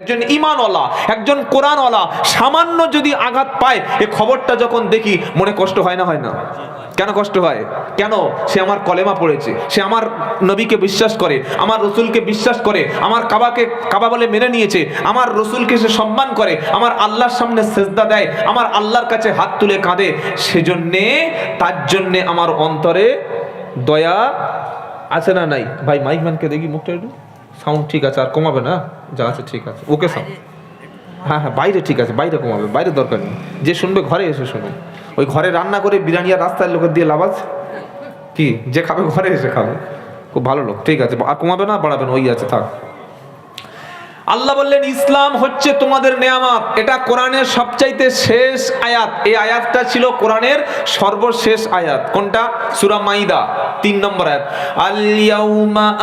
একজন ইমানওয়ালা একজন কোরআনওয়ালা সামান্য যদি আঘাত পায় এই খবরটা যখন দেখি, মনে কষ্ট হয় না হয় না? কেন কষ্ট হয়? কেন? সে আমার কলেমা পড়েছে, সে আমার নবীকে বিশ্বাস করে, আমার রসুলকে বিশ্বাস করে, আমার কাবাকে, কাবা বলে মেনে নিয়েছে, আমার রসুলকে সে সম্মান করে, আমার আল্লাহর সামনে সেজদা দেয়, আমার আল্লাহর কাছে হাত তুলে কাঁদে, সেজন্যে, তার জন্যে আমার অন্তরে দয়া আছে না নাই? ভাই মাইক ম্যানকে দেখি, মুখটা একটু। সাউন্ড ঠিক আছে আর কমাবে না? যা আছে ঠিক আছে। ওকে সাউন্ড হ্যাঁ হ্যাঁ বাইরে ঠিক আছে বাইরে কমাবে বাইরে দরকার নেই। যে শুনবে ঘরে এসে শুনুন ওই ঘরে রান্না করে বিরিয়ানি আর রাস্তার লোকের দিয়ে লাভ আছে? কি? যে খাবে ঘরে এসে খাবে। খুব ভালো লোক ঠিক আছে। আর কমাবে না বাড়াবে না ওই আছে থাক। আল্লাহ বললেন, ইসলাম হচ্ছে তোমাদের নেয়ামাত। এটা কোরআনের সবচাইতে শেষ আয়াত। এই আয়াতটা ছিল কোরআনের সর্বশেষ আয়াত। কোনটা? সুরা মাইদা, তিন নম্বর আয়াত। আল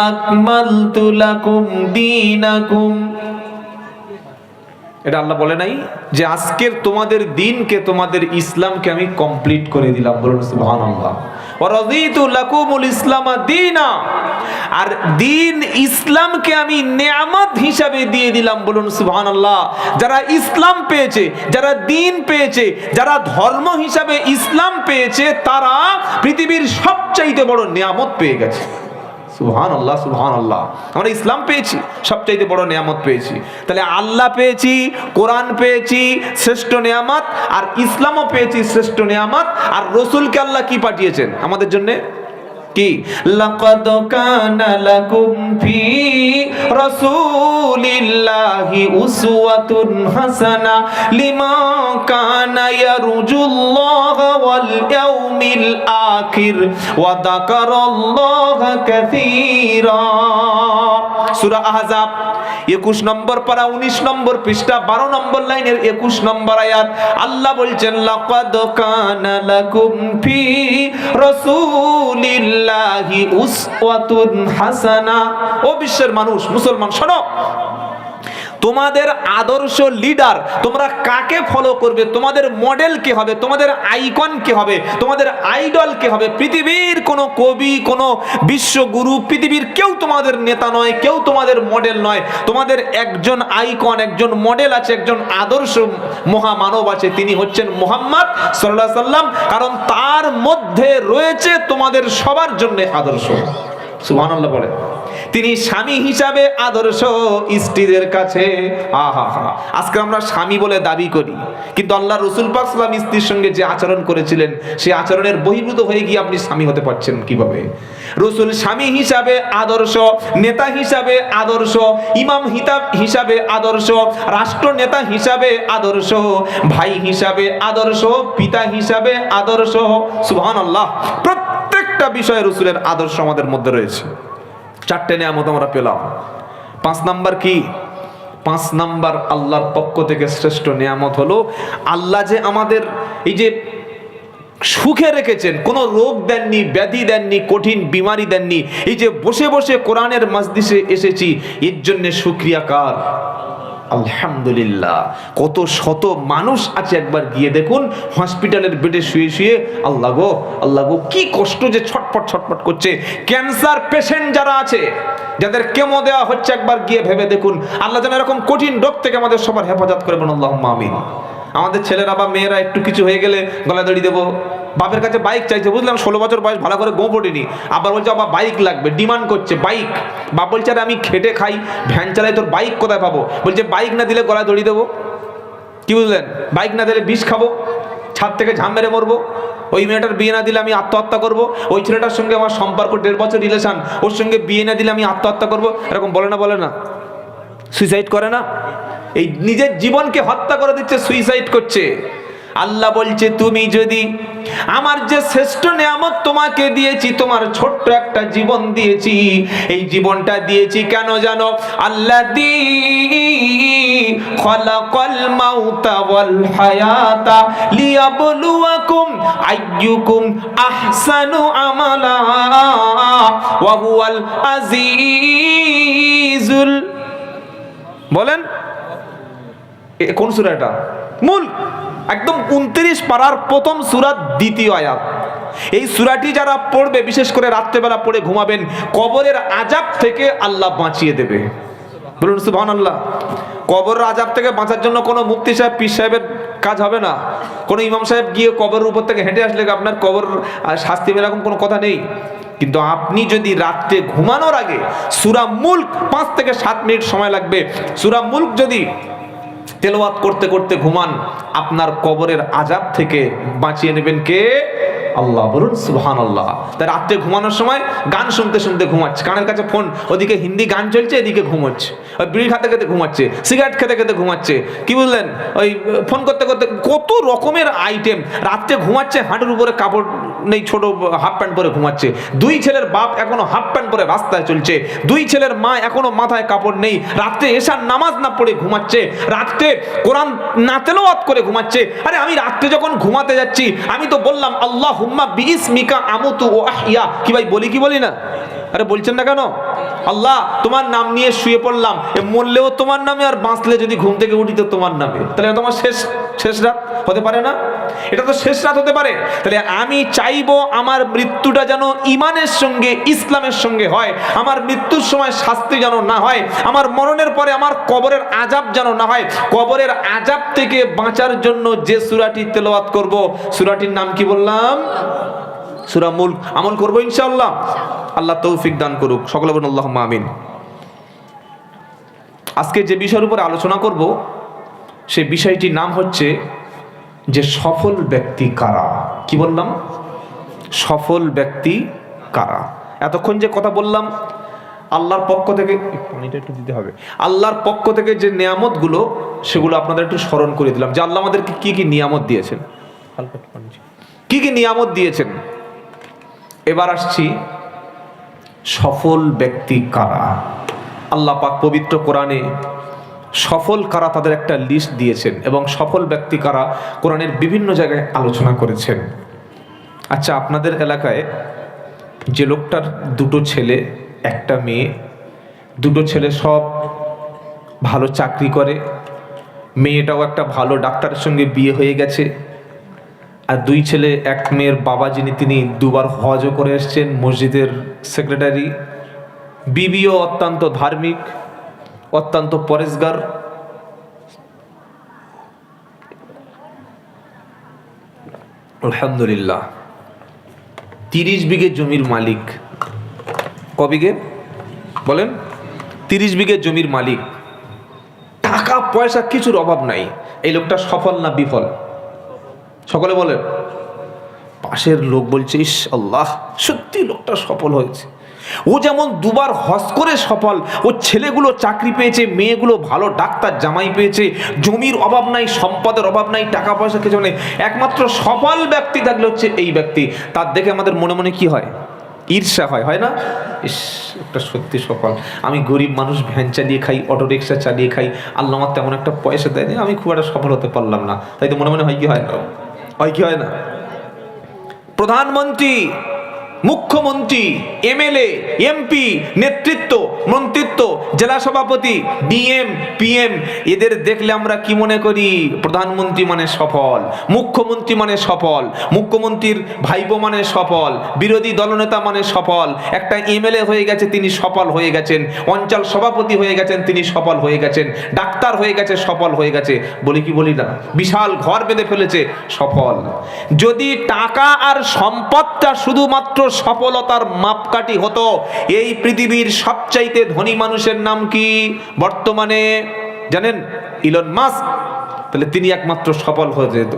আকমালতু লাকুম দীনাকুম। এটা আল্লাহ বলে নাই যে আজকের তোমাদের দিনকে, তোমাদের ইসলামকে আমি কমপ্লিট করে দিলাম বলুন সুবহানাল্লাহ। আর দিন ইসলামকে আমি নেয়ামত হিসাবে দিয়ে দিলাম বলুন সুবহানাল্লাহ। যারা ইসলাম পেয়েছে, যারা দিন পেয়েছে, যারা ধর্ম হিসাবে ইসলাম পেয়েছে, তারা পৃথিবীর সবচাইতে বড় নিয়ামত পেয়ে গেছে। সুহান আল্লাহ সুহান আল্লাহ আমরা ইসলাম পেয়েছি, সবচাইতে বড় নিয়ামত পেয়েছি। তাহলে আল্লাহ পেয়েছি, কোরআন পেয়েছি, শ্রেষ্ঠ নিয়ামত, আর ইসলামও পেয়েছি, শ্রেষ্ঠ নিয়ামত, আর রসুলকে আল্লাহ কি পাঠিয়েছেন? আমাদের জন্য? কি? লাকাদ কানা লাকুম ফি রাসূলিল্লাহি উসওয়াতুন হাসানা লিমা কানা আহজাব 21 নম্বর পারা 19 নম্বর পৃষ্ঠা 12 নম্বর লাইনের 21 নম্বর আয়াত। আল্লাহ বলছেন, লাকাদ কানা লাকুম ফি রাসূলিল্লাহি উসওয়াতুন হাসানা। ও বিশ্বের মানুষ, মুসলমান, শোনো। তোমাদের আদর্শ লিডার তোমরা কাকে ফলো করবে? তোমাদের মডেল কে হবে? তোমাদের আইকন কে হবে? তোমাদের আইডল কে হবে? পৃথিবীর কোনো কবি, কোনো বিশ্বগুরু, পৃথিবীর কেউ তোমাদের নেতা নয়, কেউ তোমাদের মডেল নয়। তোমাদের একজন আইকন একজন মডেল আছে, একজন আদর্শ মহামানব আছে। তিনি হচ্ছেন মোহাম্মদ সাল্লাহ সাল্লাম। কারণ তার মধ্যে রয়েছে তোমাদের সবার জন্য আদর্শ। সুবহানাল্লাহ বলে তিনি স্বামী হিসাবে আদর্শ স্ত্রীদের কাছে, আহা আজকে আমরা স্বামী বলে দাবি করি। কিন্তু আল্লাহ রসুল পাক সাল্লাম স্ত্রীর সঙ্গে যে আচরণ করেছিলেন সেই আচরণের বহির্ভূত হয়ে গিয়ে আপনি স্বামী হতে পারছেন কীভাবে? রসুল স্বামী হিসাবে আদর্শ, নেতা হিসাবে আদর্শ, ইমাম হিতাব হিসাবে আদর্শ, রাষ্ট্র নেতা হিসাবে আদর্শ, ভাই হিসাবে আদর্শ, পিতা হিসাবে আদর্শ সুহান আল্লাহ প্রত্যেকটা বিষয়ে রসুলের আদর্শ আমাদের মধ্যে রয়েছে। চারটে নিয়ামত আমরা পেলাম। পাঁচ নাম্বার কি? পাঁচ নাম্বার আল্লাহর পক্ষ থেকে শ্রেষ্ঠ নিয়ামত হলো, আল্লাহ যে আমাদের এই যে সুখে রেখেছেন, কোনো রোগ দেননি, ব্যাধি দেননি, কঠিন বিমারি দেননি, এই যে বসে বসে কোরআনের মাসদিসে এসেছি, এর জন্য সুক্রিয়া কার? আলহামদুলিল্লাহ। কত শত মানুষ আছে একবার গিয়ে দেখুন, হসপিটালের বেডে শুয়ে শুয়ে, আল্লাহ গো আল্লাহ গো, কি কষ্ট যে ছটপট ছটপট করছে। ক্যান্সার পেশেন্ট যারা আছে, যাদের কেমো দেওয়া হচ্ছে একবার গিয়ে ভেবে দেখুন। আল্লাহ যেন এরকম কঠিন রোগ থেকে আমাদের সবার হেফাজত করবেন আল্লাহ আমিন। আমাদের ছেলেরা বা মেয়েরা একটু কিছু হয়ে গেলে গলা দড়ি দেবো। বাপের কাছে বাইক চাইছে, বুঝলাম ষোলো বছর বয়স, ভালো করে গো পড়িনি। আবার বলছে আবার বাইক লাগবে ডিমান্ড করছে বাইক বাপ বলছে, আরে আমি খেটে খাই ভ্যান চালাই, তোর বাইক কোথায় পাবো? বলছে বাইক না দিলে গলায় দড়ি দেবো। কি বুঝলেন? বাইক না দিলে বিষ খাব, ছাদ থেকে ঝাম মেরে মরবো। ওই মেয়েটার বিয়ে না দিলে আমি আত্মহত্যা করব। ওই ছেলেটার সঙ্গে আমার সম্পর্ক দেড় বছর রিলেশন ওর সঙ্গে বিয়ে না দিলে আমি আত্মহত্যা করব। এরকম বলে না বলে না। সুইসাইড করে না। এই নিজের জীবনকে হত্যা করে দিচ্ছে সুইসাইড করছে। আল্লাহ বলছে, তুমি যদি আমার যে শ্রেষ্ঠ নিয়ামত তোমাকে দিয়েছি, তোমার ছোট্ট একটা জীবন দিয়েছি, এই জীবনটা দিয়েছি কেন জানো? আল্লাহ দি খলাকাল মাউতা ওয়াল হায়াতা লিয়াবলুয়াকুম আইয়ুকুম আহসানু আমালা ওয়া হুয়াল আজিজুল বলেন? কোন সূরা এটা? মূল। একদম উনত্রিশ পারার প্রথম সুরাত দ্বিতীয় আয়াত। এই সুরাটি যারা পড়বে, বিশেষ করে রাত্রেবেলা পড়ে ঘুমাবেন, কবরের আজাব থেকে আল্লাহ বাঁচিয়ে দেবে। বলুন সুবহানাল্লাহ। কবর আজাব থেকে বাঁচার জন্য কোনো মুফতি সাহেব, পীর সাহেবের কাজ হবে না। কোনো ইমাম সাহেব গিয়ে কবরের উপর থেকে হেঁটে আসলে আপনার কবর শাস্তি এরকম কোনো কথা নেই। কিন্তু আপনি যদি রাত্রে ঘুমানোর আগে সুরা মুল্ক পাঁচ থেকে সাত মিনিট সময় লাগবে, সুরা মুল্ক যদি তেলাওয়াত করতে করতে ঘুমান, আপনার কবরের আজাব থেকে বাঁচিয়ে নেবেন কে? আল্লাহ, বলুন সুবহান আল্লাহ তাই রাত্রে ঘুমানোর সময় গান শুনতে শুনতে ঘুমাচ্ছে। কানের কাছে ফোন, ওদিকে হিন্দি গান চলছে, এদিকে ঘুমোচ্ছে। ওই বিড়ি খেতে খেতে ঘুমাচ্ছে, সিগারেট খেতে খেতে ঘুমাচ্ছে। কি বুঝলেন ওই ফোন করতে করতে কত রকমের আইটেম রাত্রে ঘুমাচ্ছে, হাঁটুর উপরে কাপড় নেই, ছোট হাফ প্যান্ট পরে ঘুমাচ্ছে। দুই ছেলের বাপ এখনও হাফ প্যান্ট পরে রাস্তায় চলছে। দুই ছেলের মা এখনও মাথায় কাপড় নেই। রাত্রে এসার নামাজ না পড়ে ঘুমাচ্ছে। রাত্রে কোরআন না তেলোয়াত করে ঘুমাচ্ছে। আরে আমি রাত্রে যখন ঘুমাতে যাচ্ছি, আমি তো বললাম আল্লাহ হুম্মা বিস মিকা আমুতু ও আহিয়া কি ভাই, বলি কি বলি না? আরে বলছেন না কেন? আল্লাহ, তোমার নাম নিয়ে শুয়ে পড়লাম। এ মরলেও তোমার নামে আর বাঁচলে যদি ঘুম থেকে উঠি তো তোমার নামে। তাহলে তোমার শেষ শেষ রাত হতে পারে না? এটা তো শেষ রাত হতে পারে। তাহলে আমি চাইব আমার মৃত্যুটা যেন ইমানের সঙ্গে, ইসলামের সঙ্গে হয়। আমার মৃত্যুর সময় শাস্তি যেন না হয়। আমার মরণের পরে আমার কবরের আজাব যেন না হয়। কবরের আজাব থেকে বাঁচার জন্য যে সুরাটি তেলাওয়াত করব, সুরাটির নাম কি বললাম? সুরা মুল্ক। আমল করব ইনশাআল্লাহ। আল্লাহ তৌফিক দান করুক। সকলে বলুন আল্লাহ আমিন। আজকে যে বিষয়ের উপরে আলোচনা করব সে বিষয়টির নাম হচ্ছে যে সফল ব্যক্তি কারা? কি বললাম? সফল ব্যক্তি কারা? এতক্ষণ যে কথা বললাম আল্লাহর পক্ষ থেকে পানিটা একটু দিতে হবে। আল্লাহর পক্ষ থেকে যে নিয়ামতগুলো সেগুলো আপনাদের একটু স্মরণ করে দিলাম। যে আল্লাহ আমাদেরকে কি কি নিয়ামত দিয়েছেন? কি কি নিয়ামত দিয়েছেন? এবার আসছি সফল ব্যক্তি কারা? আল্লাহ পাক পবিত্র কোরআনে সফল কারা তাদের একটা লিস্ট দিয়েছেন এবং সফল ব্যক্তি কারা কোরআনের বিভিন্ন জায়গায় আলোচনা করেছেন। আচ্ছা আপনাদের এলাকায় যে লোকটার দুটো ছেলে, একটা মেয়ে, দুটো ছেলে সব ভালো চাকরি করে, মেয়েটাও একটা ভালো ডাক্তারের সঙ্গে বিয়ে হয়ে গেছে আর দুই ছেলে, এক মেয়ের বাবা যিনি, তিনি দুবার হজও করে এসছেন মসজিদের সেক্রেটারি বিবিও অত্যন্ত ধার্মিক, অত্যন্ত পরেশগার। আলহামদুলিল্লাহ। তিরিশ বিঘে জমির মালিক। ক বিঘে? বলেন। তিরিশ বিঘে জমির মালিক। টাকা পয়সা কিছুর অভাব নাই। এই লোকটা সফল না বিফল? সকলে বলেন, পাশের লোক বলছে, ইস আল্লাহ, সত্যি লোকটা সফল হয়েছে। ও যেমন দুবার হজ করে সফল, ও ছেলেগুলো চাকরি পেয়েছে, মেয়েগুলো ভালো ডাক্তার জামাই পেয়েছে, জমির অভাব নাই, সম্পদের অভাব নাই, টাকা পয়সা কিছু নেই। একমাত্র সফল ব্যক্তি থাকলে হচ্ছে এই ব্যক্তি। তার দেখে আমাদের মনে মনে কি হয়? ঈর্ষা হয় হয় না? ইস একটা সত্যি সফল। আমি গরিব মানুষ, ভ্যান চালিয়ে খাই অটো রিক্সা চালিয়ে খাই, আল্লাহ আমার তেমন একটা পয়সা দেয়নি, আমি খুব একটা সফল হতে পারলাম না। তাই তো মনে মনে হয় কি হয়? না হয় কি হয় না? প্রধানমন্ত্রী মুখ্যমন্ত্রী, এমএলএ, এমপি, নেতৃত্ব, মন্ত্রিত্ব, জেলা সভাপতি, ডিএম, পিএম, এদের দেখলে আমরা কি মনে করি? প্রধানমন্ত্রী মানে সফল, মুখ্যমন্ত্রী মানে সফল, মুখ্যমন্ত্রীর ভাইপো মানে সফল, বিরোধী দলনেতা মানে সফল, একটা এমএলএ হয়ে গেছে তিনি সফল হয়ে গেছেন, অঞ্চল সভাপতি হয়ে গেছেন তিনি সফল হয়ে গেছেন, ডাক্তার হয়ে গেছে সফল হয়ে গেছে, বলি কি বলি না, বিশাল ঘর বেঁধে ফেলেছে, সফল। যদি টাকা আর সম্পদটা শুধুমাত্র সফলতার মাপকাঠি হতো। এই পৃথিবীর সবচাইতে ধনী মানুষের নাম কি? বর্তমানে, জানেন, ইলন মাস্ক? তাহলে তিনি একমাত্র সফল হয়ে যেত।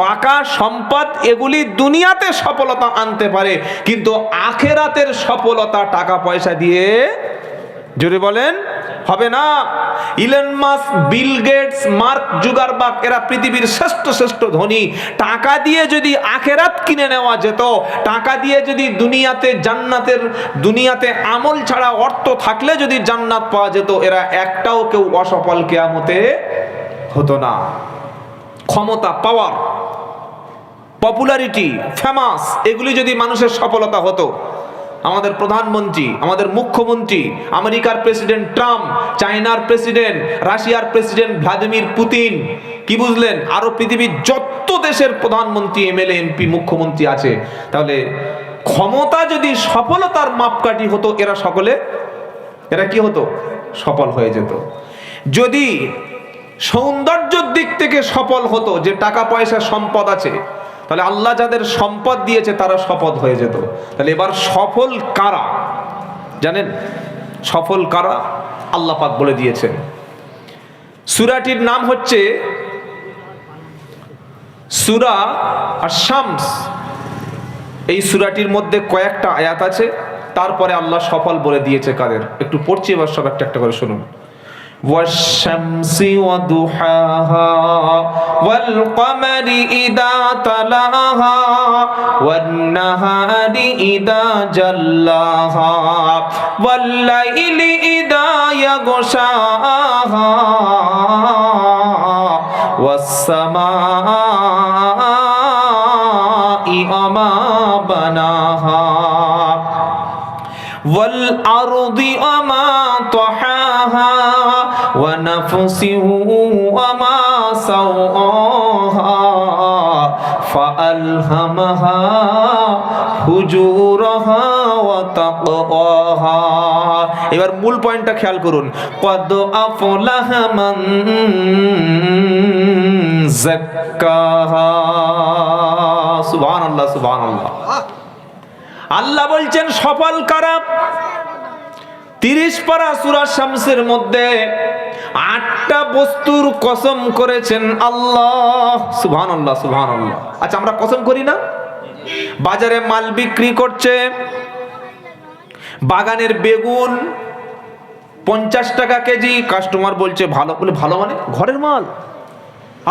টাকা, সম্পদ, এগুলি দুনিয়াতে সফলতা আনতে পারে, কিন্তু আখেরাতের সফলতা টাকা পয়সা দিয়ে, জোরে বলেন হবে না। Elon Musk Bill Gates Mark Zuckerberg এরা পৃথিবীর শ্রেষ্ঠ শ্রেষ্ঠ ধনী। টাকা দিয়ে যদি আখেরাত কিনে নেওয়া যেত, টাকা দিয়ে যদি দুনিয়াতে জান্নাতের, দুনিয়াতে আমল ছাড়া অর্থ থাকলে যদি জান্নাত পাওয়া যেত, এরা একটাও কেউ অসফল কেয়ামতে হতো না। ক্ষমতা পাওয়ার পপুলারিটি ফেমাস এগুলি যদি মানুষের সফলতা হতো আমাদের প্রধানমন্ত্রী, আমাদের মুখ্যমন্ত্রী, আমেরিকার প্রেসিডেন্ট ট্রাম্প চায়নার প্রেসিডেন্ট, রাশিয়ার প্রেসিডেন্ট ভ্লাদিমির পুতিন। কি বুঝলেন? আরও পৃথিবীর যত দেশের প্রধানমন্ত্রী এমএলএ এমপি মুখ্যমন্ত্রী আছে, তাহলে ক্ষমতা যদি সফলতার মাপকাঠি হতো, এরা সকলে, এরা কি হতো? সফল হয়ে যেত। যদি সৌন্দর্যের দিক থেকে সফল হতো, যে টাকা পয়সা সম্পদ আছে তাহলে আল্লাহ যাদের সম্পদ দিয়েছে, তারা সফল হয়ে যেত। তাহলে এবার সফল কারা? জানেন? সফল কারা? আল্লাহ পাক বলে দিয়েছেন। সুরাটির নাম হচ্ছে সুরা আর শামস এই সুরাটির মধ্যে কয়েকটা আয়াত আছে, তারপরে আল্লাহ সফল বলে দিয়েছে কাদের? একটু পড়ছি এবার সব একটা একটা করে শুনুন। والشمس وضحاها والقمر إذا تلاها والنهار إذا جلاها والليل إذا يغشاها والسماء وما بناها والأرض وما ونفس وما سواها فألهمها فجورها وتقواها এবার মূল পয়েন্টটা খেয়াল করুন কদ আফলাহ মান যাক্কাহা সুবহানাল্লাহ সুবহানাল্লাহ আল্লাহ বলছেন সফল কারা তিরিশ পারা সুরা শামসের মধ্যে আটটা বস্তুর কসম করেছেন আল্লাহ। সুবহান আল্লাহ সুবহান আল্লাহ আচ্ছা আমরা কসম করি না? বাজারে মাল বিক্রি করছে, বাগানের বেগুন পঞ্চাশ টাকা কেজি, কাস্টমার বলছে, ভালো। বলে, ভালো মানে? ঘরের মাল।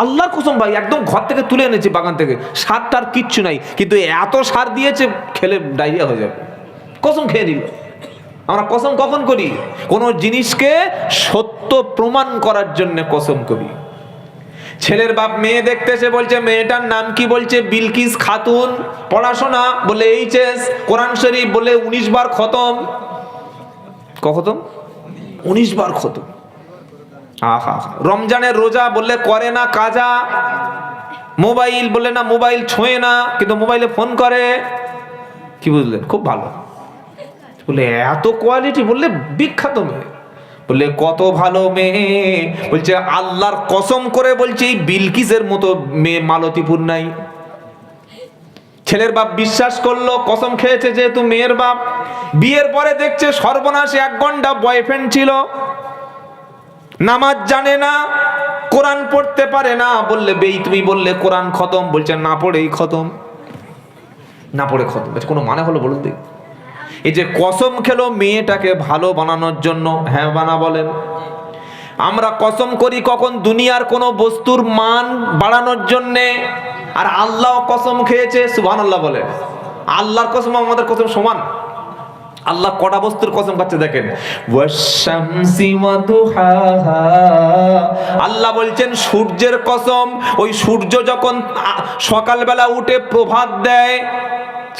আল্লাহর কসম ভাই, একদম ঘর থেকে তুলে এনেছি বাগান থেকে। সার টার কিচ্ছু নাই, কিন্তু এত সার দিয়েছে, খেলে ডায়রিয়া হয়ে যাবে। কসম খেয়ে নিল। আমরা কসম কখন করি? কোনো জিনিসকে সত্য প্রমাণ করার জন্য কসম করি। ছেলের বাপ মেয়ে দেখতে দেখতেছে, বলছে, মেয়েটার নাম কি? বলছে, বিলকিস খাতুন, পড়াশোনা বলে এইচএস, কোরআন শরীফ বলে উনিশ বার খতম। ক খতম? উনিশ বার খতম। আহা, রমজানের রোজা বললে করে না কাজা, মোবাইল বললে না মোবাইল ছোঁয়ে না, কিন্তু মোবাইলে ফোন করে। কি বুঝলেন? খুব ভালো। বলে, এত কোয়ালিটি বললে, বিখ্যাত মেয়ে। বললে, কত ভালো মেয়ে। বলছে, আল্লাহর কসম করে বলছে এই বিলকিসের মতো মেয়ে মালতীপুর নাই। ছেলের বাপ বিশ্বাস করল, কসম খেয়েছে যেহেতু মেয়ের বাপ। বিয়ের পরে দেখছে, সর্বনাশে এক ঘণ্টা বয়ফ্রেন্ড ছিল। নামাজ জানে না, কোরআন পড়তে পারে না। বললে, বেই, তুমি বললে কোরআন খতম। বলছে, না পড়েই খতম। না পড়ে খতম। কোনো মানে হলো বলুন দেখি। এই যে কসম খেলো মেয়েটাকে ভালো বানানোর জন্য হ্যাঁ বানা বলেন? আমরা কসম করি কখন দুনিয়ার কোনো বস্তুর মান বাড়ানোর জন্যে? আর আল্লাহ কসম খেয়েছে সুবহান আল্লাহ বলে আল্লাহর কসম আমাদের কসম সমান। আল্লাহ কটা বস্তুর কসম খাচ্ছে দেখেন। আল্লাহ বলছেন, সূর্যের কসম, ওই সূর্য যখন সকালবেলা উঠে প্রভাত দেয়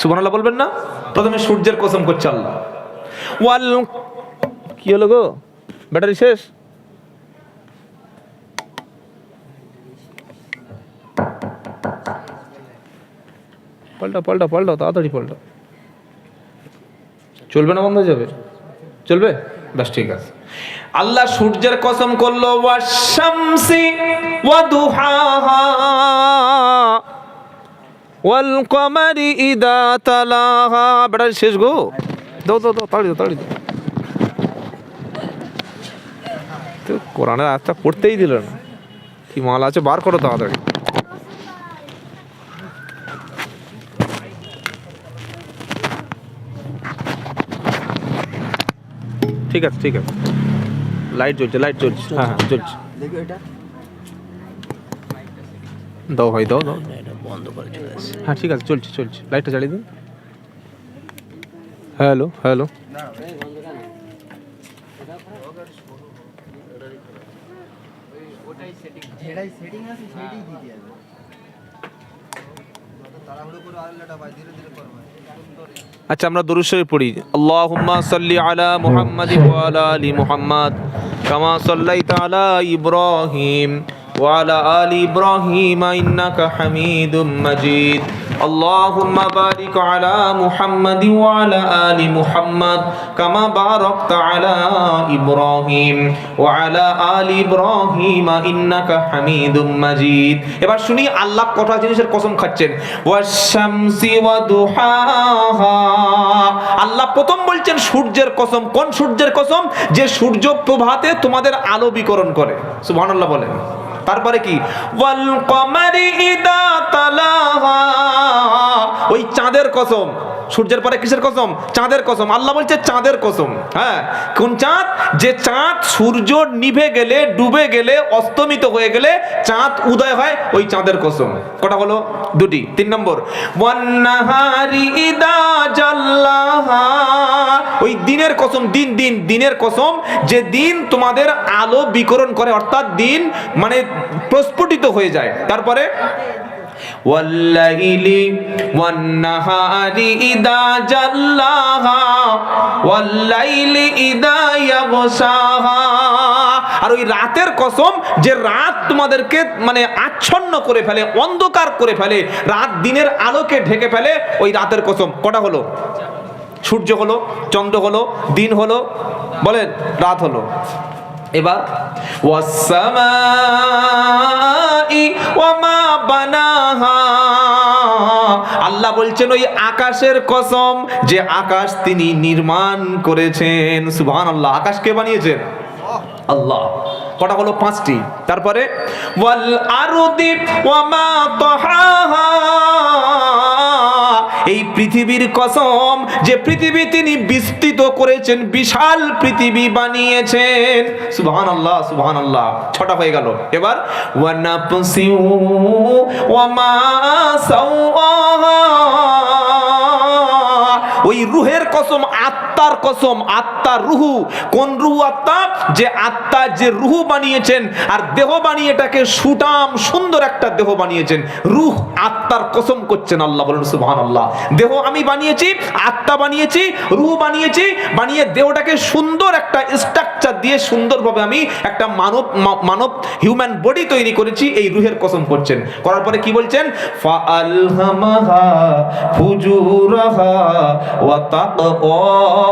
সুবহানাল্লাহ বলবেন না? প্রথমে সূর্যের কসম করছে আল্লাহ। ওয়াল কি হলো গো? ব্যাটারি শেষ? পাল্টা পাল্টা পাল্টা, তাড়াতাড়ি পাল্টা। চলবে না বন্ধ হয়ে যাবে? চলবে? ব্যাস, ঠিক আছে। আল্লাহ সূর্যের কসম করল ওয়া শামসি ওয়াশামসি ওয়াদুহাহা। ওয়াল কমারি ইদা তালাহা। বেটা শেষ গো। দাও দাও দাও তাড়ি দাও তাড়ি দাও। তো কোরআনের আয়াতটা পড়তেই দিল না। কি মাল আছে বার করো তাড়াতাড়ি। ঠিক আছে ঠিক আছে। লাইট জ্বলছে লাইট জ্বলছে। হ্যাঁ হ্যাঁ। জ্বলছে। দাও ভাই দাও দাও। বন্ধ করে চলে আসছে হ্যাঁ ঠিক আছে চলছে চলছে। লাইটটা জ্বালিয়ে দিন। হ্যালো হ্যালো যেটাই সেটিং আছে সেটাই দিতে হবে তাড়াহুড়ো করে আল্লাহটা ভাই ধীরে ধীরে করবে আচ্ছা আমরা দরুদ শরীফ পড়ি। আল্লাহুম্মা সাল্লি আলা মুহাম্মাদ ওয়া আলা আলি মুহাম্মাদ কামা সাল্লাইতা আলা ইব্রাহিম। ওয়া আলা আলি ইব্রাহিম ইন্নাকা হামিদুম মাজিদ اللهم بارك على محمد وعلى آل محمد كما باركت على إبراهيم وعلى آل إبراهيم إنك حميد مجيد এবার শুনি আল্লাহ কটা জিনিসের কসম খাচ্ছেন ওয়াশামসি ওয়াদুহাহা আল্লাহ প্রথম বলছেন সূর্যের কসম কোন সূর্যের কসম যে সূর্য প্রভাতে তোমাদের আলো বিকরণ করে সুবহানাল্লাহ বলেন তারপরে কি? ওয়াল কমারি ইদা তালাহা। ওই চাঁদের কসম। সূর্যের পরে কিসের কসম? চাঁদের কসম। আল্লাহ বলছে চাঁদের কসম। হ্যাঁ কোন চাঁদ? যে চাঁদ সূর্য নিভে গেলে, ডুবে গেলে, অস্তমিত হয়ে গেলে, চাঁদ উদয় হয় ওই চাঁদের কসম। কটা হলো? দুটি। তিন নম্বর। ওই দিনের কসম, দিন দিন, দিনের কসম, যে দিন তোমাদের আলো বিকরণ করে, অর্থাৎ দিন মানে প্রস্ফুটিত হয়ে যায়। তারপরে? والليل والنهار إذا جلاها والليل إذا يغشاها আর ওই রাতের কসম যে রাত তোমাদেরকে মানে আচ্ছন্ন করে ফেলে অন্ধকার করে ফেলে রাত দিনের আলোকে ঢেকে ফেলে ওই রাতের কসম কটা হলো সূর্য হলো চন্দ্র হলো দিন হলো বলেন রাত হলো এবার আল্লাহ বলছেন, ওই আকাশের কসম, যে আকাশ তিনি নির্মাণ করেছেন। সুবহানাল্লাহ। আকাশ কে বানিয়েছেন? আল্লাহ। কটা হলো? পাঁচটি। তারপরে, ওয়াল আরদি ওয়ামা তাহাহা। এই পৃথিবীর কসম, যে পৃথিবী তিনি বিস্তৃত করেছেন, বিশাল পৃথিবী বানিয়েছেন। সুবহান আল্লাহ সুবহান আল্লাহ ছটা হয়ে গেল। এবার ওয়ামা ওই রুহের কসম আত্মার কসম, আত্মার রুহু। কোন রুহু আত্মা? যে আত্মা যে রুহু বানিয়েছেন, আর দেহ বানিয়ে এটাকে সুটাম সুন্দর একটা দেহ বানিয়েছেন। রুহ আত্মার কসম করছেন আল্লাহ, বলুন সুবহান আল্লাহ দেহ আমি বানিয়েছি, আত্মা বানিয়েছি, রুহ বানিয়েছি, বানিয়ে দেহটাকে সুন্দর একটা স্ট্রাকচার দিয়ে সুন্দরভাবে আমি একটা মানব মানব হিউম্যান বডি তৈরি করেছি, এই রুহের কসম করছেন। করার পরে কি বলছেন? ফাআলহামাহা ফুজুরাহা ওয়া তাকওয়াহা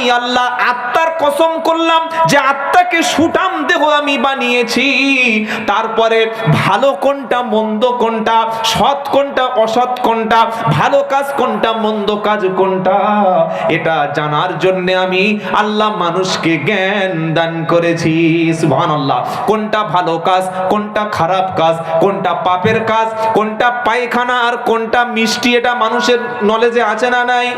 আমি আল্লাহ আত্মার কসম করলাম যে আত্মাকে সুটাম দেহ আমি বানিয়েছি। তারপরে ভালো কোনটা, মন্দ কোনটা, সৎ কোনটা, অসৎ কোনটা, ভালো কাজ কোনটা, মন্দ কাজ কোনটা, এটা জানার জন্য আমি আল্লাহ মানুষকে জ্ঞান দান করেছি। সুবহানাল্লাহ। কোনটা ভালো কাজ, কোনটা খারাপ কাজ, কোনটা পাপের কাজ, কোনটা পায়খানা আর কোনটা মিষ্টি, এটা মানুষের নলেজে আছে না নাই?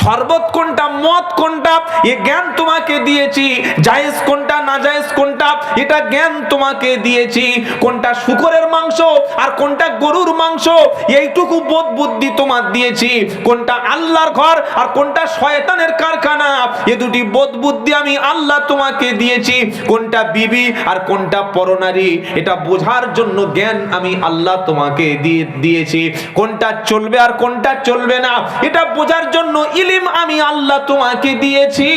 শরবত কোনটা, মদ কোনটা, এ জ্ঞান তোমাকে দিয়েছি। জায়েজ কোনটা, না জায়েজ কোনটা, এটা জ্ঞান তোমাকে দিয়েছি। কোনটা শুকরের মাংস আর কোনটা গরুর মাংস, এইটুকু বোধ বুদ্ধি তোমার দিয়েছি। কোনটা আল্লাহর ঘর আর কোনটা শয়তানের কারখানা, এ দুটি বোধ বুদ্ধি আমি আল্লাহ তোমাকে দিয়েছি। কোনটা বিবি আর কোনটা পরনারী, এটা বোঝার জন্য জ্ঞান আমি আল্লাহ তোমাকে দিয়ে, দিয়েছি। কোনটা চলবে আর কোনটা চলবে না, এটা বোঝার জন্য ইলিম আমি আল্লাহ তোমাকে দিয়েছি।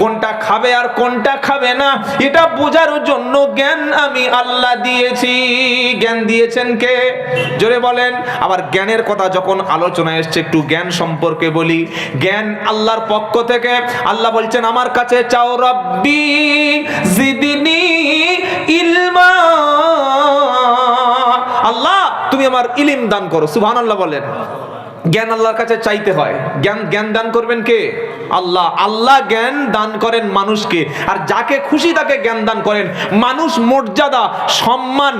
কোনটা খাবে আর কোনটা খাবে না, এটা বোঝার জন্য জ্ঞান আমি আল্লাহ দিয়েছি। জ্ঞান দিয়েছেন কে? জোরে বলেন। আবার জ্ঞানের কথা যখন আলোচনা এসছে, একটু জ্ঞান সম্পর্কে বলি। জ্ঞান আল্লাহর পক্ষ থেকে, আল্লাহ বলছেন, আমার কাছে চাও রব্বি, জিদিনি ইলমা। আল্লাহ, তুমি আমার ইলিম দান করো, সুবহানাল্লাহ বলেন। জ্ঞান আল্লাহর কাছে চাইতে হয়। জ্ঞান জ্ঞান দান করবেন কে? আল্লাহ। আল্লাহ জ্ঞান দান করেন মানুষকে। আর যাকে খুশি তাকে জ্ঞান দান করেন। মানুষ মর্যাদা সম্মান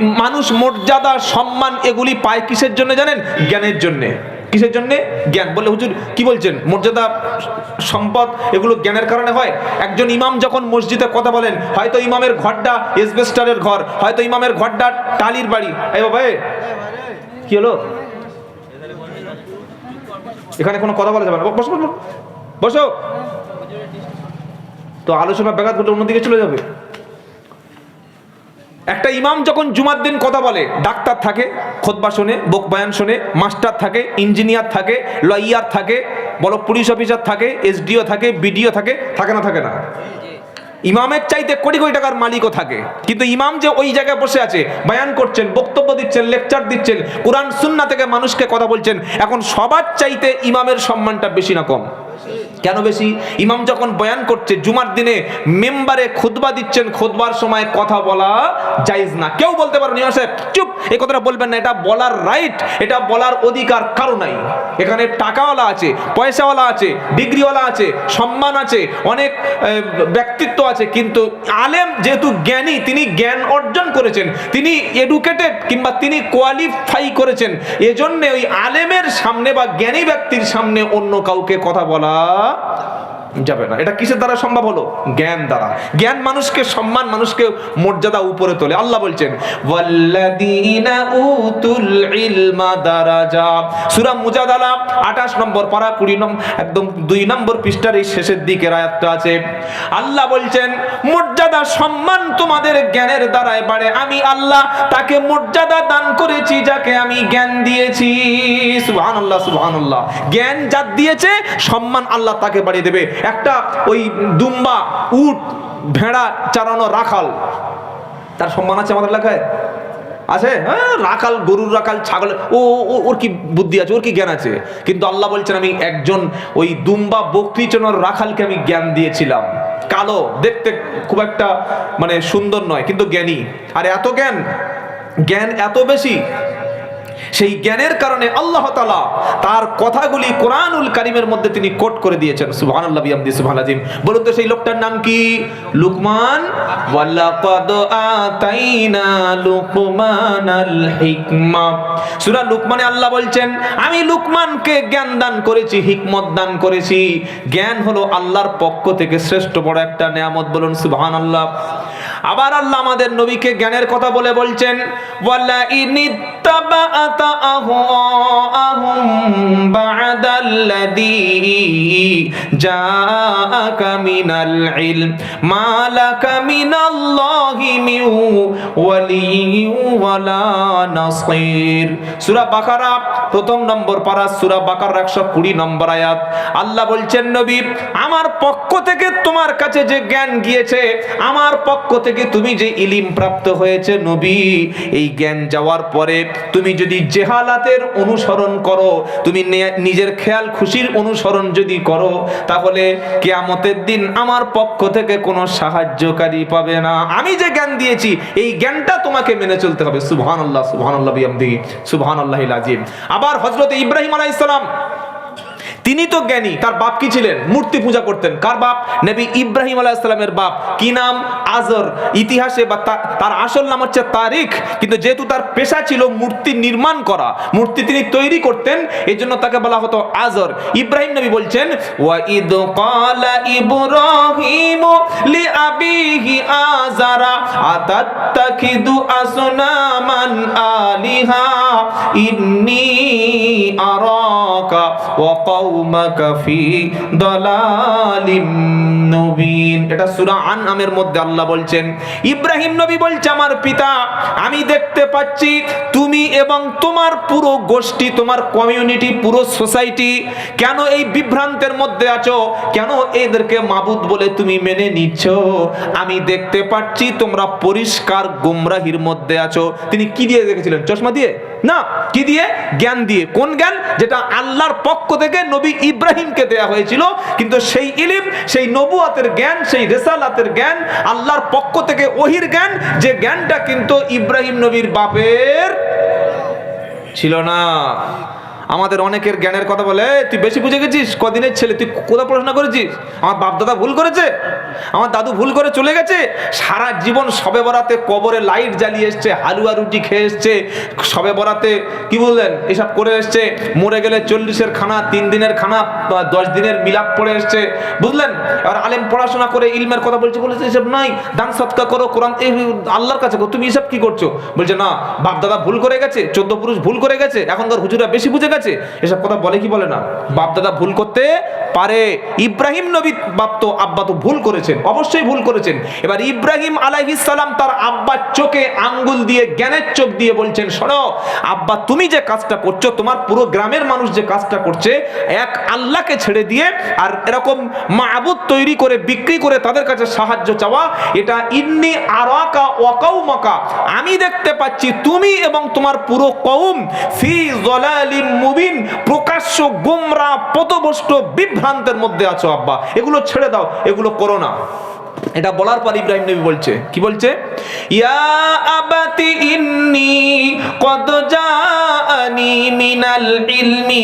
মানুষ মর্যাদা সম্মান এগুলি পায় কিসের জন্য জানেন? জ্ঞানের জন্য। কিসের জন্য? জ্ঞান। বলে হুজুর কি বলছেন? মর্যাদা সম্পদ এগুলো জ্ঞানের কারণে হয়? একজন ইমাম যখন মসজিদে কথা বলেন হয়তো ইমামের ঘরটা এসবেস্টারের ঘর হয়তো ইমামের ঘরটা টালির বাড়ি। এই বাবা এ, কি হলো? এখানে কোনো কথা বলা যাবে না। বসো বসো বসো। তো আলোচনা ব্যাঘাত ঘটে অন্যদিকে চলে যাবে। একটা ইমাম যখন জুমার দিন কথা বলে, ডাক্তার থাকে, খোদবা শোনে, বোক বায়ান শোনে, মাস্টার থাকে, ইঞ্জিনিয়ার থাকে, লয়ার থাকে, বলো পুলিশ অফিসার থাকে, এসডিও থাকে, বিডিও থাকে থাকে না থাকে না। ইমামের চাইতে কোটি কোটি টাকার মালিকও থাকে। কিন্তু ইমাম যে ওই জায়গায় বসে আছে, বয়ান করছেন, বক্তব্য দিচ্ছেন, লেকচার দিচ্ছেন, কোরআন, সুন্না থেকে মানুষকে কথা বলছেন, এখন সবার চাইতে ইমামের সম্মানটা বেশি না কম। কেন বেশি? ইমাম যখন বয়ান করছে, জুমার দিনে মেম্বারে খুতবা দিচ্ছেন, খুতবার সময় কথা বলা জায়েজ না। কেউ বলতে পারো নিয়ম সাহেব, চুপ এই কথাটা বলবেন না, এটা বলার রাইট এটা বলার অধিকার কারও নাই। এখানে টাকাওয়ালা আছে, পয়সাওয়ালা আছে, ডিগ্রিওয়ালা আছে, সম্মান আছে, অনেক ব্যক্তিত্ব আছে, কিন্তু আলেম যেহেতু জ্ঞানী, তিনি জ্ঞান অর্জন করেছেন, তিনি এডুকেটেড কিংবা তিনি কোয়ালিফাই করেছেন, এজন্য ওই আলেমের সামনে বা জ্ঞানী ব্যক্তির সামনে অন্য কাউকে কথা বলা আমরা যাবে না। এটা কিসের দ্বারা সম্ভব হলো? জ্ঞান দ্বারা। জ্ঞান মানুষকে, সম্মান মানুষকে মর্যাদা উপরে তোলে। আল্লাহ বলছেন, ওয়াল্লাযীনা উতুল ইলমা দারাজা। সূরা মুজাদালা 28 নম্বর পারা 20 নম্বর একদম দুই নম্বর পৃষ্ঠার এই শেষের দিকের আয়াতটা আছে। আল্লাহ বলছেন, মর্যাদা, সম্মান তোমাদের জ্ঞানের দ্বারাই বাড়ে আমি আল্লাহ তাকে মর্যাদা দান করেছি, যাকে আমি জ্ঞান দিয়েছি। সুবহানাল্লাহ সুবহানাল্লাহ। জ্ঞান যার দিয়েছে, সম্মান আল্লাহ তাকে বাড়িয়ে দেবে। একটা ওই দুম্বা, উট, ভেড়া চারানো রাখাল। তার সম্মান আছে আমাদের এলাকায়? আছে? হ্যাঁ রাখাল, গরুর রাখাল, ছাগল, ও ওর কি বুদ্ধি আছে? ওর কি জ্ঞান আছে? কিন্তু আল্লাহ বলছেন, আমি একজন ওই দুম্বা বকরি চনার রাখালকে আমি জ্ঞান দিয়েছিলাম। কালো, দেখতে খুব একটা মানে সুন্দর নয়, কিন্তু জ্ঞানী। আর, এত জ্ঞান? জ্ঞান এত বেশি? সেই জ্ঞানের কারণে আল্লাহ তালা তার কথাগুলি কোরআনুল কারিমের মধ্যে তিনি কোট করে দিয়েছেন। সুবহান আল্লাহ বিয়ামদি সুবহান আজিম। বলুন তো সেই লোকটার নাম কি? লুকমান। ওয়ালাকাদ আতাইনা লুকমানাল হিকমা। সূরা লুকমানে আল্লাহ বলছেন, আমি লুকমানকে জ্ঞান দান করেছি, হিকমত দান করেছি। জ্ঞান হলো আল্লাহর পক্ষ থেকে শ্রেষ্ঠ বড় একটা নেয়ামত। বলুন, সুবহানাল্লাহ। আবার আল্লাহ আমাদের নবীকে জ্ঞানের কথা বলে বলছেন, ওয়ালা ইনিত্তাবাআতা আহওয়াআহুম বা'দাল্লাযী জাআকা মিনাল ইলম। মা লাকা মিনাল্লাহি ওয়ালিয়্যিন ওয়ালা নাসীর। সূরা বাকারা, প্রথম নম্বর পারা, সূরা বাকারা 120 নম্বর আয়াত। আল্লাহ বলছেন, নবী, আমার পক্ষ থেকে তোমার কাছে যে জ্ঞান গিয়েছে, আমার পক্ষ থেকে তুমি যে ইলিম প্রাপ্ত হয়েছে, নবী, এই জ্ঞান যাওয়ার পরে তুমি যদি জেহালাতের অনুসরণ করো, তুমি নিজের খেয়াল খুশির অনুসরণ যদি করো, তাহলে কেয়ামতের দিন আমার পক্ষ থেকে কোনো সাহায্যকারী পাবে না। আমি যে জ্ঞান দিয়েছি, এই জ্ঞানটা তোমাকে মেনে চলতে হবে। সুবহানাল্লাহ সুবহানাল্লাহ বিহামদিহি আল্লাহ আজিম আবার হযরত ইব্রাহিম আলাইহিস সালাম তিনি তো জ্ঞানী, তার বাপ কি ছিলেন? মূর্তি পূজা করতেন। কার বাপ? নবী ইব্রাহিম আলাইহিসসালামের বাপ। কি নাম? আজর। ইতিহাসে বা তার আসল নাম হচ্ছে তারিখ। কিন্তু যেহেতু তার পেশা ছিল মূর্তি নির্মাণ করা, মূর্তি তিনি তৈরি করতেন এই জন্য তাকে বলা হতো আজর। ইব্রাহিম নবী বলছেন, ওয়া ইদ ক্বালা ইব্রাহিম লি আবিহি আজারা আতাত্তাখিদু আসনামান আলিহা, ইন্নী আরাকা ওয়া কওমাকা ফি দালালিম নবীন এটা সূরা আনআমের মধ্যে আল্লাহ বলছেন, ইব্রাহিম নবী বলছে, আমার পিতা, আমি দেখতে পাচ্ছি তুমি এবং তোমার পুরো গোষ্ঠী, তোমার কমিউনিটি পুরো সোসাইটি কেন এই বিভ্রান্তের মধ্যে আছো? কেন এদেরকে মাবুদ বলে তুমি মেনে নিচ্ছ? আমি দেখতে পাচ্ছি তোমরা পরিষ্কার গুমরাহির মধ্যে আছো। তিনি কি দিয়ে দেখেছিলেন? চশমা দিয়ে? না, কি দিয়ে? জ্ঞান দিয়ে। কোন জ্ঞান? যেটা আল্লাহর পক্ষ থেকে নবী ইব্রাহিমকে দেয়া হয়েছিল। কিন্তু সেই ইলিম, সেই নবুয়াতের জ্ঞান, সেই রেসালাতের জ্ঞান, আল্লাহর পক্ষ থেকে ওহির জ্ঞান, যে জ্ঞানটা কিন্তু ইব্রাহিম নবীর বাপের ছিল না। আমাদের অনেকের জ্ঞানের কথা বলে তুই বেশি বুঝে গেছিস? কদিনের ছেলে, তুই কোথাও পড়াশোনা করেছিস? আমার বাপ দাদা ভুল করেছে? আমার দাদু ভুল করে চলে গেছে? সারা জীবন সবে বরাতে কবরে লাইট জ্বালিয়ে এসছে, হালুয়া রুটি খেয়ে এসছে, সবে বরাতে কি বললেন? এসব করে এসছে, মরে গেলে চল্লিশের খানা, তিন দিনের খানা দশ দিনের মিলাপ পড়ে এসছে। বুঝলেন? এবার আলেম পড়াশোনা করে ইলমের কথা বলছে বলেছে, এসব নাই। দান সৎকা করো, কোরআন, এই আল্লাহর কাছে। তুমি এসব কি করছ? বলছে, না বাপ দাদা ভুল করে গেছে, চোদ্দ পুরুষ ভুল করে গেছে, এখনকার হুজুরা বেশি বুঝে গেছে। এসব কথা বলে কি বলে না? বাপ দাদা ভুল করতে পারে। ইব্রাহিম নবী বাপ তো, আব্বা তো ভুল করেছে। করেছেন। অবশ্যই ভুল করেছেন। এবার ইব্রাহিম আলাইহিস সালাম তার আব্বার চোখে আঙ্গুল দিয়ে, জ্ঞানের চোখ দিয়ে বলছেন, শোনো, আব্বা, তুমি যে কাজটা করছ, তোমার পুরো গ্রামের মানুষ যে কাজটা করছে, এক আল্লাহকে ছেড়ে দিয়ে আর এরকম মাবুদ তৈরি করে, বিক্রি করে তাদের কাছে সাহায্য চাওয়া, এটা ইন্নি আরাকা ওয়াকাউমাকা আমি দেখতে পাচ্ছি তুমি এবং তোমার পুরো কওম ফি যলালিম মুবিন, প্রকাশ্য গোমরা, পথভ্রষ্ট বিভ্রান্তের মধ্যে আছো, আব্বা। এগুলো ছেড়ে দাও, এগুলো করো না। এটা বলার পর ইব্রাহিম নবী বলছে কি বলছে? ইয়া আবাতি ইন্নি মিনাল ইলমি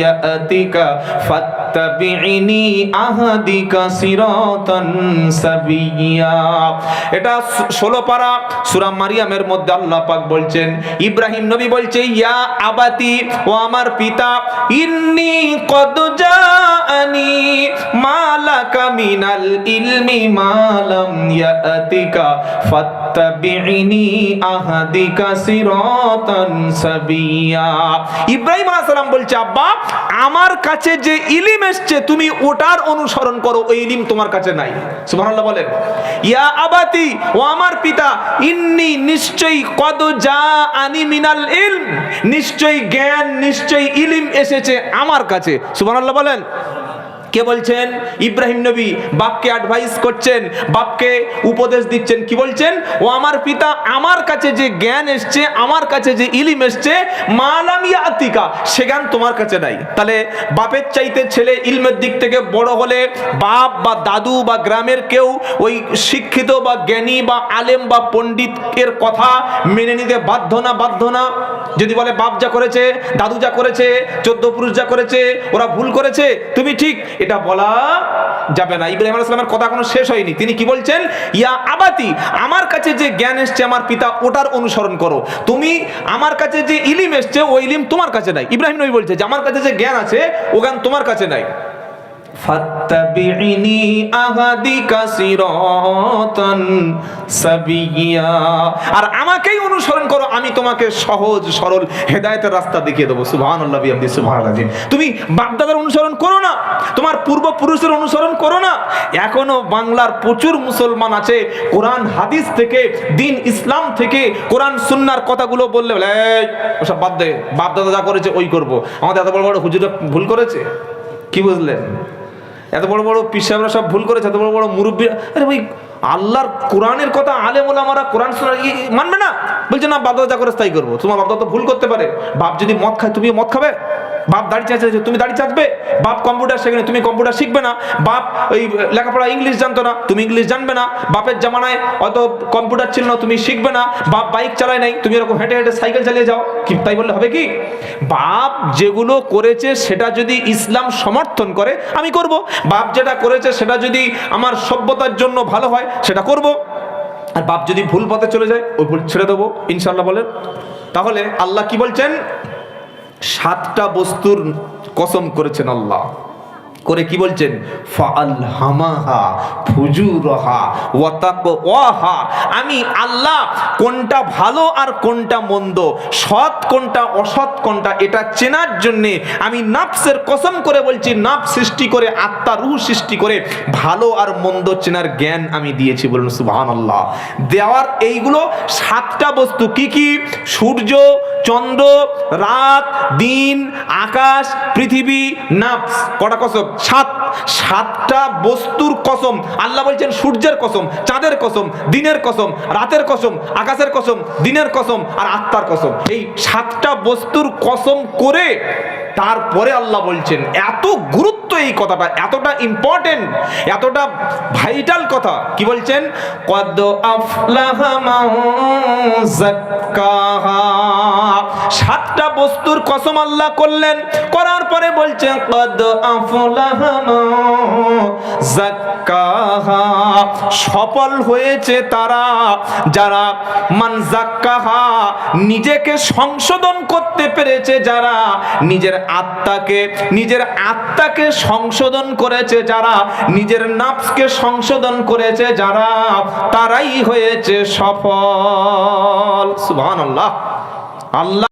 ইয়াতিকা ফাত্তাবিনি আহাদিকা সিরাতান সাবিয়্যা এটা 16 পারা সূরা মারিয়ামের মধ্যে আল্লাহ পাক বলছেন, ইব্রাহিম নবী বলছে, ইয়া আবাতি, ও আমার পিতা, ইন্নি কদ জাআনি মালাকা মিনাল ইলমি মালাম ইয়াতিকা ফাত্তাবিনি আহাদিকা সিরাতান সাবিয়া। ইব্রাহিম আলাইহিস সালাম বলছে, আব্বা, আমার কাছে যে ইলিম এসছে, তুমি ওটার অনুসরণ করো, ওই ইলিম তোমার কাছে নাই। সুবহানাল্লাহ বলেন। ইয়া আবাতি ও আমার পিতা, ইন্নি নিশ্চয়ই কদ যা আনি মিনাল ইলম, নিশ্চয়ই জ্ঞান, নিশ্চয়ই ইলিম এসেছে আমার কাছে। সুবহানাল্লাহ বলেন। কে বলছেন? ইব্রাহিম নবী বাপকে অ্যাডভাইস করছেন, বাপকে উপদেশ দিচ্ছেন, কি বলছেন? ও আমার পিতা আমার কাছে যে জ্ঞান এসছে, আমার কাছে যে ইলিম এসছে মালামিয়া আতিকা সে জ্ঞান তোমার কাছে নাই। তাহলে বাপের চাইতে ছেলে ইলমের দিক থেকে বড় হলে বাপ বা দাদু বা গ্রামের কেউ ওই শিক্ষিত বা জ্ঞানী বা আলেম বা পণ্ডিত এর কথা মেনে নিতে বাধ্য না বাধ্য না। যদি বলে বাপ যা করেছে, দাদু যা করেছে, চোদ্দ পুরুষ যা করেছে, ওরা ভুল করেছে, তুমি ঠিক এটা বলা যাবে না। ইব্রাহিম আলাইহিস সালামের কথা কোনো শেষ হয়নি। তিনি কি বলছেন? ইয়া আবাতি, আমার কাছে যে জ্ঞান এসছে আমার পিতা, ওটার অনুসরণ করো। তুমি আমার কাছে যে ইলিম এসছে, ওই ইলিম তোমার কাছে নাই। ইব্রাহিম নবী বলছে যে, আমার কাছে যে জ্ঞান আছে ও জ্ঞান তোমার কাছে নাই। ফাত্তাবিনি আহাদিকা সিরাতান সাবিয়্যা। আর আমাকেই অনুসরণ করো, আমি তোমাকে সহজ, সরল, হেদায়েতের রাস্তা দেখিয়ে দেবো। সুবহানাল্লাহ, বিহামদি, সুবহানাল্লাহ তুমি বাপদাদার অনুসরণ করো না, তোমার পূর্বপুরুষের অনুসরণ করো না। এখনও বাংলার প্রচুর মুসলমান আছে, কোরআন, হাদিস থেকে, দিন ইসলাম থেকে, কোরআন, সুন্নার কথাগুলো বললে বলে ওসব বাদ দে, বাপদাদা যা করেছে ওই করব। আমাদের এত বড় বড় হুজুরা ভুল করেছে? কি বুঝলেন? এত বড় বড় পিসাবরা সব ভুল করেছে, এত বড় বড় মুরব্বী আরে ভাই, আল্লাহর কোরআনের কথা আলে মোলামারা কোরআন শোনা মানবে না। বলছে, না বাবা যা করে তাই করব। তোমার বাবা তো ভুল করতে পারে। বাপ যদি মদ খায় তুমি মদ খাবে? বাপ দাড়ি চাচ্ছে তুমি দাড়ি চাচবে বাপ কম্পিউটার শেখে তুমি কম্পিউটার শিখবে না, বাপ ওই লেখাপড়া ইংলিশ জানতো না, তুমি ইংলিশ জানবে না, বাপের জামানায় অত কম্পিউটার ছিল না, তুমি শিখবে না, বাপ বাইক চালায় নাই, তুমি এরকম হেঁটে হেঁটে সাইকেল চালিয়ে যাও, কি তাই বললে হবে কি? বাপ যেগুলো করেছে সেটা যদি ইসলাম সমর্থন করে, আমি করব। বাপ যেটা করেছে সেটা যদি আমার সভ্যতার জন্য ভালো হয়, সেটা করব। আর বাপ যদি ভুল পথে চলে যায়, ওই ভুল ছেড়ে দেবো ইনশাল্লাহ বলেন। তাহলে আল্লাহ কি বলছেন? সাতটা বস্তুর কসম করেছেন আল্লাহ। করে কি বলছেন? ফালহামাহা ফুজুরহা ওয়াতাকওয়াহা আমি আল্লাহ কোনটা ভালো আর কোনটা মন্দ, সৎ কোনটা অসৎ কোনটা এটা চেনার জন্য আমি নাফসের কসম করে বলছি নাফ সৃষ্টি করে, আত্মা রূহ সৃষ্টি করে ভালো আর মন্দ চেনার জ্ঞান আমি দিয়েছি বলুন সুবহানাল্লাহ। দেওয়ার এইগুলো সাতটা বস্তু কি কি? সূর্য, চন্দ্র, রাত, দিন, আকাশ, পৃথিবী, নাফস। কটা কসম? সাত, সাতটা বস্তুর কসম। আল্লাহ বলছেন, সূর্যের কসম, চাঁদের কসম, দিনের কসম, রাতের কসম, আকাশের কসম, দিনের কসম আর আত্মার কসম। এই সাতটা বস্তুর কসম করে তারপরে আল্লাহ বলছেন, এত গুরুত্ব এই কথাটা, এতটা ইম্পর্টেন্ট এতটা ভাইটাল কথা। কি বলছেন? সাতটা বস্তুর কসম আল্লাহ করলেন। করার পরে বলছেন সফল হয়েছে তারা যারা মান যাক্কাহা নিজেকে সংশোধন করতে পেরেছে, যারা নিজের আত্মাকে নিজের আত্মাকে সংশোধন করেছে যারা নিজের নাফসকে সংশোধন করেছে যারা তারাই হয়েছে সফল। সুবহানাল্লাহ। আল্লাহ